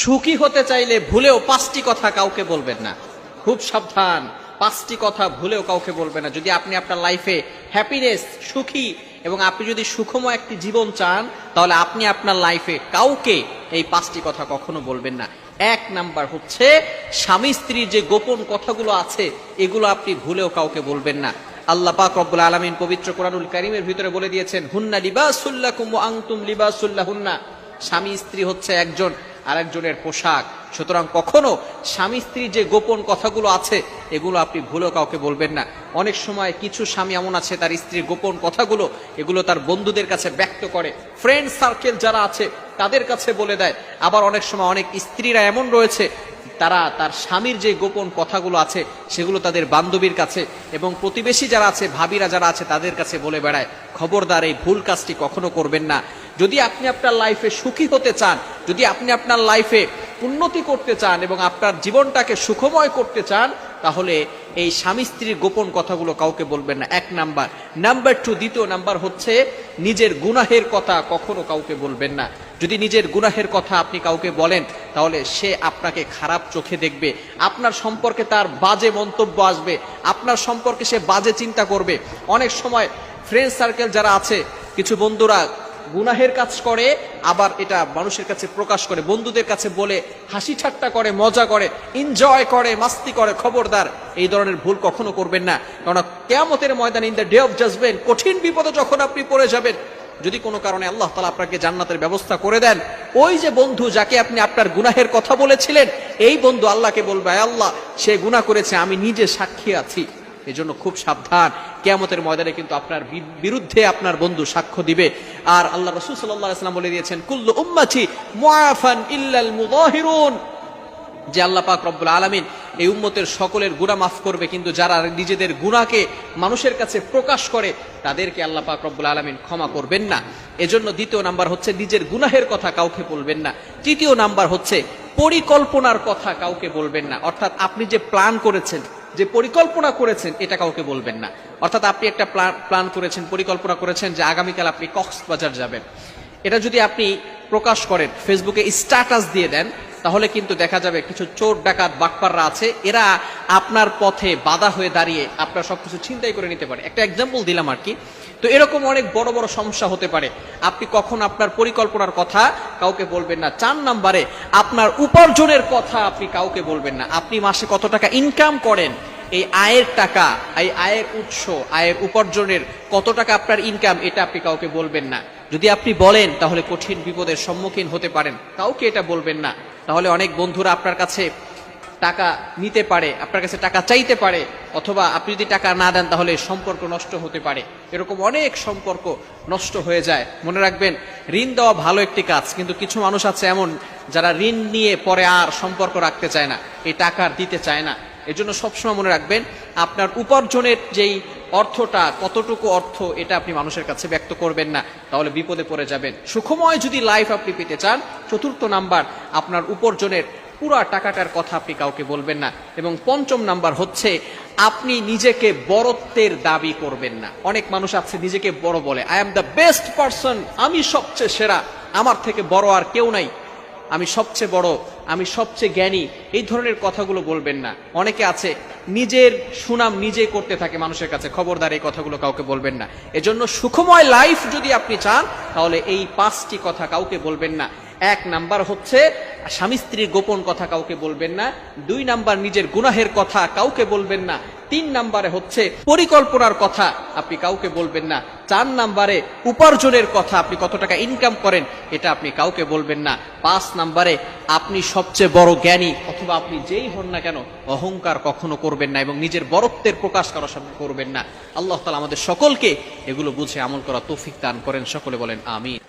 সুখী হতে চাইলে ভুলেও পাঁচটি কথা কাউকে বলবেন না। খুব সাবধান, পাঁচটি কথা ভুলেও কাউকে বলবেন না। যদি আপনি আপনার লাইফে হ্যাপিনেস সুখী এবং আপনি যদি সুখময় একটি জীবন চান, তাহলে আপনি আপনার লাইফে কাউকে এই পাঁচটি কথা কখনো বলবেন না। এক নাম্বার হচ্ছে, স্বামী স্ত্রীর যে গোপন কথাগুলো আছে, এগুলো আপনি ভুলেও কাউকে বলবেন না। আল্লাহ পাক রব্বুল আলামিন পবিত্র কোরআনুল কারীমের ভিতরে বলে দিয়েছেন, হুন্না লিবাসুল্লাহ লিবাসুল্লাকুম ওয়া আনতুম লিবাসুল্লাহুন্না স্বামী স্ত্রী হচ্ছে একজন আরেকজনের পোশাক। সুতরাং কখনো স্বামী স্ত্রীর যে গোপন কথাগুলো আছে, এগুলো আপনি ভুলেও কাউকে বলবেন না। অনেক সময় কিছু স্বামী এমন আছে, তার স্ত্রীর গোপন কথাগুলো, এগুলো তার বন্ধুদের কাছে ব্যক্ত করে। ফ্রেন্ড সার্কেল যারা আছে, তাদের কাছে বলে দেয়। আবার অনেক সময় অনেক স্ত্রীরা এমন রয়েছে, তারা তার স্বামীর যে গোপন কথাগুলো আছে, সেগুলো তাদের বান্ধবীর কাছে এবং প্রতিবেশী যারা আছে, ভাবিরা যারা আছে, তাদের কাছে বলে বেড়ায়। খবরদার এই ভুল কাজটি কখনো করবেন না। যদি আপনি আপনার লাইফে সুখী হতে চান যদি আপনি আপনার লাইফে উন্নতি করতে চান এবং আপনার জীবনটাকে সুখময় করতে চান, তাহলে এই স্বামী স্ত্রীর গোপন কথাগুলো কাউকে বলবেন না। এক নাম্বার। নাম্বার টু দ্বিতীয় নাম্বার হচ্ছে, নিজের গুনাহের কথা কখনো কাউকে বলবেন না। যদি নিজের গুনাহের কথা আপনি কাউকে বলেন, তাহলে সে আপনাকে খারাপ চোখে দেখবে। আপনার সম্পর্কে তার বাজে মন্তব্য আসবে। আপনার সম্পর্কে সে বাজে চিন্তা করবে। অনেক সময় ফ্রেন্ড সার্কেল যারা আছে, কিছু বন্ধুরা গুনাহের কাজ করে, আবার এটা মানুষের কাছে প্রকাশ করে, বন্ধুদের কাছে বলে, হাসি ঠাট্টা করে, মজা করে এনজয় করে, মাস্তি করে, খবরদার। এই ধরনের ভুল কখনো করবেন না। কেননা কেয়ামতের ময়দান in the day of judgement কঠিন বিপদে যখন আপনি পড়ে যাবেন, যদি কোনো কারণে আল্লাহ তালা আপনাকে জান্নাতের ব্যবস্থা করে দেন, ওই যে বন্ধু যাকে আপনি আপনার গুনাহের কথা বলেছিলেন, এই বন্ধু আল্লাহকে বলবে আল্লাহ, সে গুনাহ করেছে, আমি নিজে সাক্ষী আছি। এজন্য খুব সাবধান। কেয়ামতের ময়দানে কিন্তু আপনার বিরুদ্ধে আপনার বন্ধু সাক্ষ্য দিবে। আর আল্লাহ রসুল সাল্লাম বলে দিয়েছেন, কুল্লু উম্মাছি মুআফান যে আল্লাহ পাক রব্বুল আলামিন এই উম্মতের সকলের গুনাহ মাফ করবে, কিন্তু যারা নিজেদের গুণাকে মানুষের কাছে প্রকাশ করে, তাদেরকে আল্লাহ পাক রব্বুল আলামিন ক্ষমা করবেন না। এজন্য দ্বিতীয় নাম্বার হচ্ছে নিজের গুনাহের কথা কাউকে বলবেন না। তৃতীয় নাম্বার হচ্ছে পরিকল্পনার কথা কাউকে বলবেন না। অর্থাৎ আপনি যে প্ল্যান করেছেন যে পরিকল্পনা করেছেন, এটা কাউকে বলবেন না। অর্থাৎ আপনি একটা প্ল্যান করেছেন, পরিকল্পনা করেছেন যে আগামীকাল আপনি কক্সবাজার যাবেন। এটা যদি আপনি প্রকাশ করেন, ফেসবুকে স্ট্যাটাস দিয়ে দেন, তাহলে কিন্তু দেখা যাবে কিছু চোর ডাকাত, বাকপাররা আছে। এরা আপনার পথে বাধা হয়ে দাঁড়িয়ে আপনার সবকিছু চিন্তাই করে নিতে পারে। একটা এক্সাম্পল দিলাম আর কি। তো এরকম অনেক বড় বড় সমস্যা হতে পারে। আপনি কখন আপনার পরিকল্পনার কথা কাউকে বলবেন না। চার নাম্বারে, আপনার উপার্জনের কথা আপনি কাউকে বলবেন না। আপনি মাসে কত টাকা ইনকাম করেন? এই আয়ের টাকা, এই আয়ের উৎস, আয়ের উপার্জনের কত টাকা আপনার ইনকাম এটা আপনি কাউকে বলবেন না। যদি আপনি বলেন, তাহলে কঠিন বিপদের সম্মুখীন হতে পারেন। কাউকে এটা বলবেন না। তাহলে অনেক বন্ধুরা আপনার কাছে টাকা নিতে পারে, আপনার কাছে টাকা চাইতে পারে, অথবা আপনি যদি টাকা না দেন তাহলে সম্পর্ক নষ্ট হতে পারে। এরকম অনেক সম্পর্ক নষ্ট হয়ে যায়। মনে রাখবেন, ঋণ দেওয়া ভালো একটি কাজ, কিন্তু কিছু মানুষ আছে এমন যারা ঋণ নিয়ে পরে আর সম্পর্ক রাখতে চায় না, এই টাকা দিতে চায় না। এজন্য সবসময় মনে রাখবেন, আপনার উপার্জনের যেই অর্থটা, কতটুকু অর্থ, এটা আপনি মানুষের কাছে ব্যক্ত করবেন না, তাহলে বিপদে পড়ে যাবেন। সুখময় যদি লাইফ আপনি পেতে চান, চতুর্থ নাম্বার, আপনার উপার্জনের পুরা টাকাটার কথা আপনি কাউকে বলবেন না। এবং পঞ্চম নাম্বার হচ্ছে, আপনি নিজেকে বড়ত্বের দাবি করবেন না। অনেক মানুষ আছে, নিজেকে বড় বলে I am the best person আমি সবচেয়ে সেরা, আমার থেকে বড় আর কেউ নাই। আমি সবচেয়ে বড়, আমি সবচেয়ে জ্ঞানী। এই ধরনের কথাগুলো বলবেন না। অনেকে আছে, নিজের সুনাম নিজে করতে থাকে মানুষের কাছে, খবরদার এই কথাগুলো কাউকে বলবেন না। এজন্য সুখময় লাইফ যদি আপনি চান, তাহলে এই পাঁচটি কথা কাউকে বলবেন না। এক নাম্বার হচ্ছে স্বামী স্ত্রীর গোপন কথা কাউকে বলবেন না, দুই নাম্বার নিজের গুনাহের কথা কাউকে বলবেন না, তিন নাম্বারে হচ্ছে পরিকল্পনার কথা আপনি কাউকে বলবেন না, চার নাম্বারে উপার্জনের কথা আপনি কত টাকা ইনকাম করেন এটা আপনি কাউকে বলবেন না, পাঁচ নাম্বারে আপনি সবচেয়ে বড় জ্ঞানী অথবা আপনি যেই হন না কেন অহংকার কখনো করবেন না এবং নিজের বরত্বের প্রকাশ করার সামনে করবেন না। আল্লাহ তালা আমাদের সকলকে এগুলো বুঝে আমল করা তৌফিক দান করেন, সকলে বলেন আমিন।